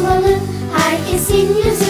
asmalı herkesin yüzü.